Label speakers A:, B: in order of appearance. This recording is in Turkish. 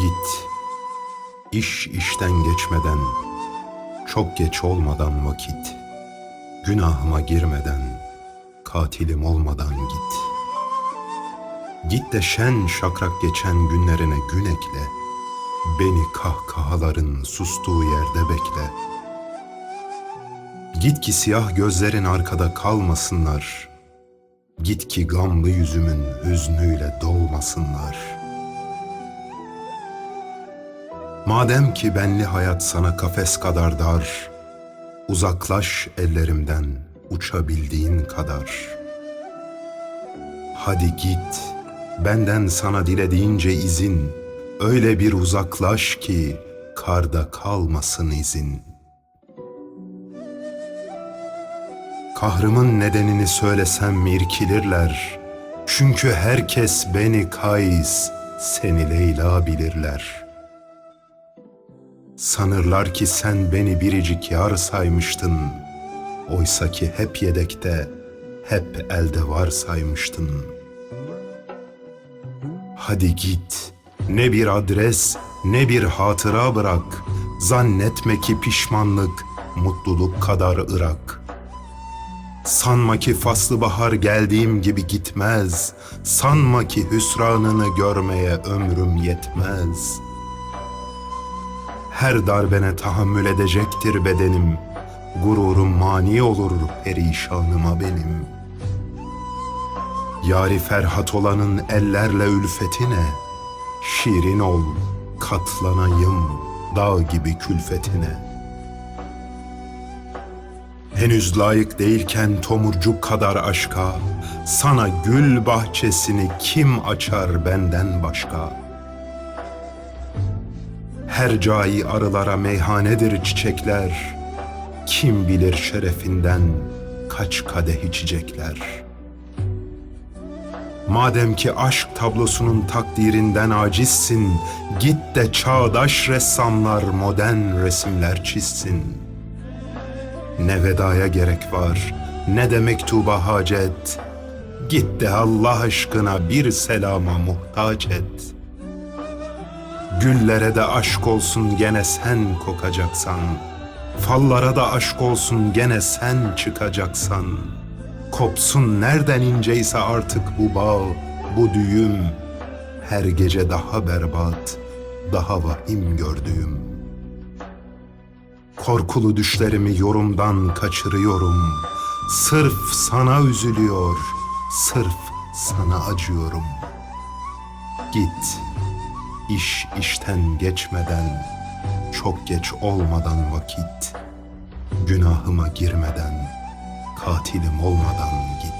A: Git. İş işten geçmeden, çok geç olmadan vakit. Günahıma girmeden, katilim olmadan git. Git de şen şakrak geçen günlerine gün ekle. Beni kahkahaların sustuğu yerde bekle. Git ki siyah gözlerin arkada kalmasınlar. Git ki gamlı yüzümün hüznüyle dolmasınlar.'' Madem ki benli hayat sana kafes kadar dar, uzaklaş ellerimden uçabildiğin kadar. Hadi git, benden sana dilediğince izin, öyle bir uzaklaş ki karda kalmasın izin. Kahrımın nedenini söylesem irkilirler, çünkü herkes beni Kays, seni Leyla bilirler.'' Sanırlar ki sen beni biricik yar saymıştın. Oysa ki hep yedekte, hep elde var saymıştın. Hadi git, ne bir adres, ne bir hatıra bırak. Zannetme ki pişmanlık, mutluluk kadar ırak. Sanma ki faslı bahar geldiğim gibi gitmez. Sanma ki hüsranını görmeye ömrüm yetmez.'' Her darbene tahammül edecektir bedenim. Gururum mani olur perişanıma benim. Yari Ferhat olanın ellerle ülfetine, şirin ol, katlanayım dağ gibi külfetine. Henüz layık değilken tomurcuk kadar aşka, sana gül bahçesini kim açar benden başka?'' Her cai arılara meyhanedir çiçekler. Kim bilir şerefinden kaç kadeh içecekler. Madem ki aşk tablosunun takdirinden acizsin, git de çağdaş ressamlar modern resimler çizsin. Ne vedaya gerek var, ne de mektuba hacet. Git de Allah aşkına bir selama muhtaç et.'' Güllere de aşk olsun gene sen kokacaksan. Fallara da aşk olsun gene sen çıkacaksan. Kopsun nereden inceyse artık bu bağ, bu düğüm. Her gece daha berbat, daha vahim gördüğüm. Korkulu düşlerimi yorumdan kaçırıyorum. Sırf sana üzülüyor, sırf sana acıyorum. Git, İş işten geçmeden, çok geç olmadan vakit, günahıma girmeden, katilim olmadan git.''